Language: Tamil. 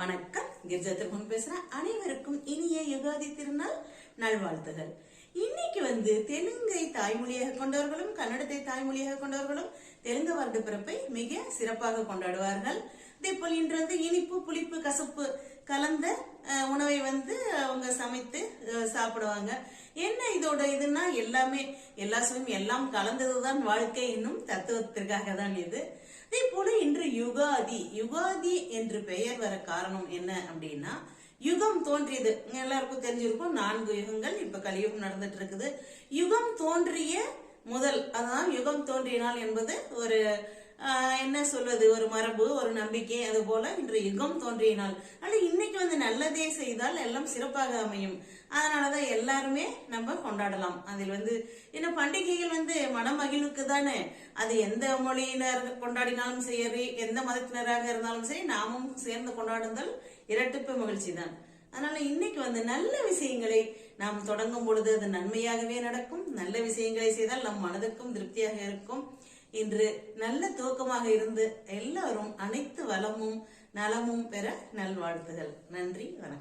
வணக்கம். கிரிஜா திருமன் பேசுறேன் அனைவருக்கும் இனிய யுகாதி திருநாள் நல்வாழ்த்துகள். இன்னைக்கு வந்து தெலுங்கை தாய்மொழியாக கொண்டவர்களும் கன்னடத்தை தாய்மொழியாக கொண்டவர்களும் தெலுங்கு வருட பிறப்பை மிக சிறப்பாக கொண்டாடுவார்கள். அதே போல் இன்று வந்து இனிப்பு புளிப்பு கசப்பு கலந்த உணவை வந்து அவங்க சமைத்து சாப்பிடுவாங்க. என்ன இதோட இதுன்னா எல்லாமே எல்லா சுவையும் எல்லாம் கலந்ததுதான் வாழ்க்கை என்னும் தத்துவத்திற்காக தான் இது. அதே போல இன்று யுகாதி யுகாதி என்று பெயர் வர காரணம் என்ன அப்படின்னா யுகம் தோன்றியது. எல்லாருக்கும் தெரிஞ்சிருக்கும் நான்கு யுகங்கள் இப்ப கலியுகம் நடந்துட்டு இருக்குது. யுகம் தோன்றிய முதல் அதான் யுகம் தோன்றிய நாள் என்பது ஒரு என்ன சொல்வது? ஒரு மரபு ஒரு நம்பிக்கை அது போல இன்று யுகம் தோன்றிய நாள் ஆனால் இன்னைக்கு வந்து நல்லதே செய்தால் எல்லாம் சிறப்பாக அமையும். அதனாலதான் எல்லாருமே நம்ம கொண்டாடலாம். அதில் வந்து என்ன பண்டிகைகள் வந்து மனமகிழ்வுக்கு தானே. அது எந்த மொழியினர் கொண்டாடினாலும் சரி எந்த மதத்தினராக இருந்தாலும் சரி நாமும் சேர்ந்து கொண்டாடுதல் இரட்டிப்பு மகிழ்ச்சி தான். அதனால இன்னைக்கு வந்து நல்ல விஷயங்களை நாம் தொடங்கும் பொழுது அது நன்மையாகவே நடக்கும். நல்ல விஷயங்களை செய்தால் நம் மனதுக்கும் திருப்தியாக இருக்கும். இன்று நல்ல துவக்கமாக இருந்து எல்லாரும் அனைத்து வளமும் நலமும் பெற நல்வாழ்த்துகள். நன்றி வணக்கம்.